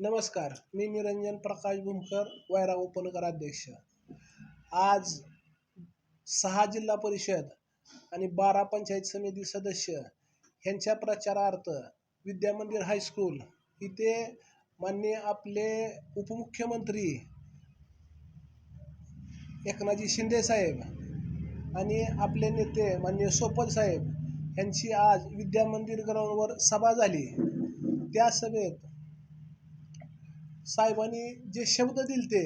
नमस्कार मी निरंजन प्रकाश भूमकर वायरा उपनगर अध्यक्ष. आज सहा जिल्हा परिषद आणि बारा पंचायत समिती सदस्य ह्यांच्या प्रचारार्थ विद्यामंदिर हायस्कूल इथे माननीय आपले उपमुख्यमंत्री एकनाथजी शिंदे साहेब आणि आपले नेते माननीय सोपल साहेब यांची आज विद्यामंदिर ग्राउंडवर सभा झाली. त्या सभेत साहेबांनी जे शब्द दिले ते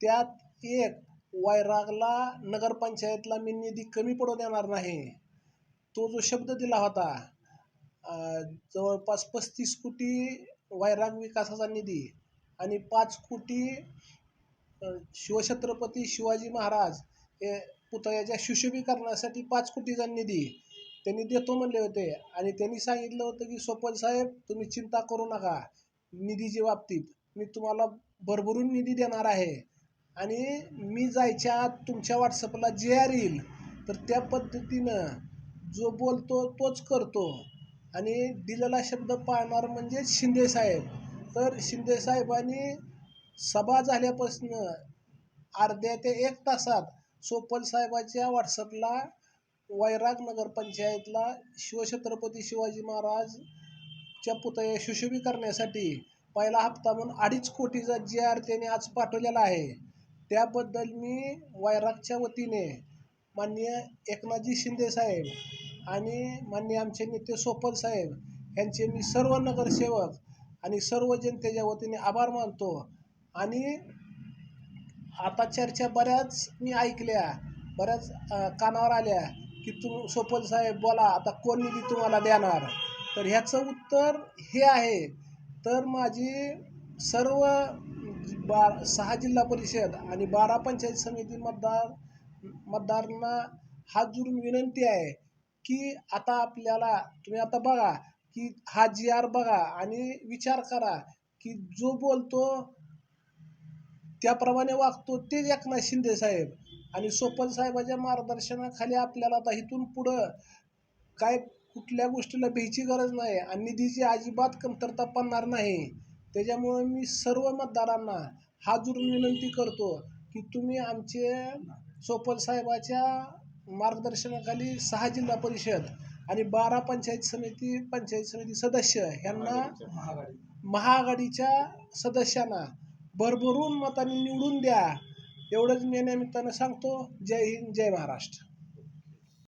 त्यात एक वैरागला नगरपंचायतला मी निधी कमी पडू देणार नाही. तो जो शब्द दिला होता जवळपास पस्तीस कोटी वैराग विकासाचा निधी आणि पाच कोटी शिवछत्रपती शिवाजी महाराज हे पुतळ्याच्या सुशोभीकरणासाठी पाच कोटीचा निधी त्यांनी देतो म्हणले होते. आणि त्यांनी सांगितलं होतं की सोपल साहेब तुम्ही चिंता करू नका. निधीच्या बाबतीत मी तुम्हाला भरभरून निधी देणार आहे. आणि मी जायच्या आत तुमच्या व्हॉट्सअपला जे आर येईल. तर त्या पद्धतीनं जो बोलतो तोच करतो. आणि दिलेला शब्द पाळणार म्हणजे शिंदे साहेब. तर शिंदे साहेबांनी सभा झाल्यापासून अर्ध्या ते एक तासात सोपल साहेबाच्या व्हॉट्सअपला वैराग नगरपंचायतला शिवछत्रपती शिवाजी महाराजच्या पुतळे सुशोभी करण्यासाठी पहिला हप्ता म्हणून अडीच कोटीचा जी आर त्याने आज पाठवलेला आहे. त्याबद्दल मी वैरागच्या वतीने माननीय एकनाथजी शिंदे साहेब आणि माननीय आमचे नेते सोपल साहेब यांचे मी सर्व नगरसेवक आणि सर्व जनतेच्या वतीने आभार मानतो. आणि आता चर्चा बऱ्याच मी ऐकल्या बऱ्याच कानावर आल्या की तुम सोपल साहेब बोला आता कोण निधी तुम्हाला देणार? तर ह्याचं उत्तर हे आहे. तर माझी सर्व बार सहा जिल्हा परिषद आणि बारा पंचायत समिती मतदार मतदारांना हात जोडून विनंती आहे की आता आपल्याला तुम्ही आता बघा की हा जी आर बघा आणि विचार करा की जो बोलतो त्याप्रमाणे वागतो तेच एकनाथ शिंदे साहेब. आणि सोपन साहेबाच्या मार्गदर्शनाखाली आपल्याला आता इथून पुढं काय कुठल्या गोष्टीला भ्यायची गरज नाही. आणि निधीची अजिबात कमतरता पडणार नाही. त्याच्यामुळे मी सर्व मतदारांना हा जोडून विनंती करतो की तुम्ही आमचे सोपल साहेबाच्या मार्गदर्शनाखाली सहा जिल्हा परिषद आणि बारा पंचायत समिती पंचायत समिती सदस्य ह्यांना महाआघाडीच्या सदस्यांना भरभरून मताने निवडून द्या. एवढंच मी निमित्तानं सांगतो. जय हिंद जय महाराष्ट्र.